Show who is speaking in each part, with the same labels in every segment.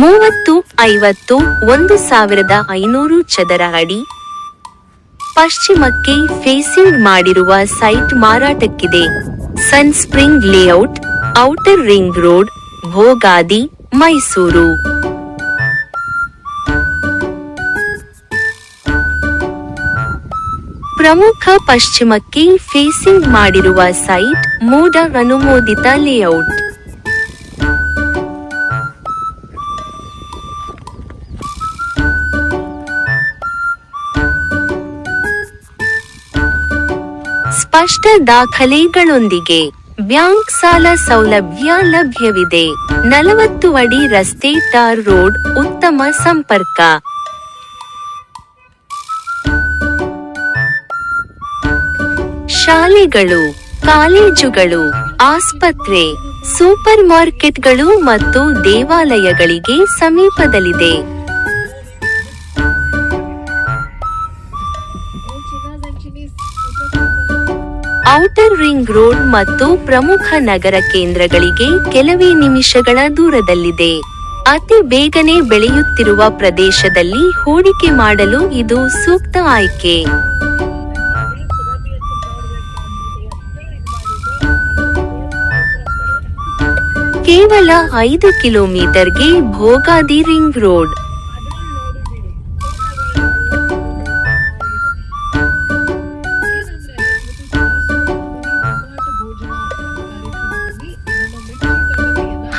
Speaker 1: ಮೂವತ್ತು, ಐವತ್ತು, ಒಂದು ಸಾವಿರದ ಐನೂರು ಚದರ ಅಡಿ. ಪಶ್ಚಿಮಕ್ಕೆ ಫೇಸಿಂಗ್ ಮಾಡಿರುವ site ಮಾರಾಟಕ್ಕಿದೆ. Sun spring layout outer ring road Bhogadi Mysuru ಪ್ರಮುಖ ಪಶ್ಚಿಮಕ್ಕೆ ಫೇಸಿಂಗ್ ಮಾಡಿರುವ ಸೈಟ್ ಮೂಡ ಅನುಮೋದಿತ ಲೇಔಟ್ ಸ್ಪಷ್ಟ ದಾಖಲೆಗಳೊಂದಿಗೆ ಬ್ಯಾಂಕ್ ಸಾಲ ಸೌಲಭ್ಯ ಲಭ್ಯವಿದೆ. ನಲವತ್ತು ಅಡಿ ರಸ್ತೆ ಟಾರ್ ರೋಡ್ ಉತ್ತಮ ಸಂಪರ್ಕ. ಶಾಲೆಗಳು, ಕಾಲೇಜುಗಳು, ಆಸ್ಪತ್ರೆ, ಸೂಪರ್ ಮಾರ್ಕೆಟ್ಗಳು ಮತ್ತು ದೇವಾಲಯಗಳಿಗೆ ಸಮೀಪದಲ್ಲಿದೆ. ಔಟರ್ ರಿಂಗ್ ರೋಡ್ ಮತ್ತು ಪ್ರಮುಖ ನಗರ ಕೇಂದ್ರಗಳಿಗೆ ಕೆಲವೇ ನಿಮಿಷಗಳ ದೂರದಲ್ಲಿದೆ. ಅತಿ ಬೇಗನೆ ಬೆಳೆಯುತ್ತಿರುವ ಪ್ರದೇಶದಲ್ಲಿ ಹೂಡಿಕೆ ಮಾಡಲು ಇದು ಸೂಕ್ತ ಆಯ್ಕೆ. ಕೇವಲ ಐದು ಕಿಲೋಮೀಟರ್ಗೆ ಭೋಗಾದಿ ರಿಂಗ್ ರೋಡ್.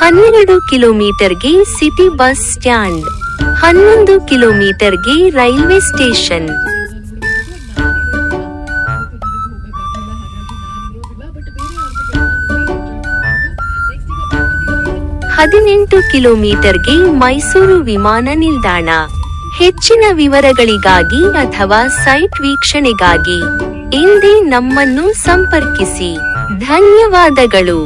Speaker 1: ಹನ್ನೆರಡು ಕಿಲೋಮೀಟರ್ಗೆ ಸಿಟಿ ಬಸ್ ಸ್ಟ್ಯಾಂಡ್, ಹನ್ನೊಂದು ಕಿಲೋಮೀಟರ್ಗೆ ರೈಲ್ವೆ ಸ್ಟೇಷನ್. ಹದಿನೆಂಟು ಕಿಲೋಮೀಟರ್ಗೆ ಮೈಸೂರು ವಿಮಾನ ನಿಲ್ದಾಣ. ಹೆಚ್ಚಿನ ವಿವರಗಳಿಗಾಗಿ ಅಥವಾ ಸೈಟ್ ವೀಕ್ಷಣೆಗಾಗಿ ಇಂದೇ ನಮ್ಮನ್ನು ಸಂಪರ್ಕಿಸಿ. ಧನ್ಯವಾದಗಳು.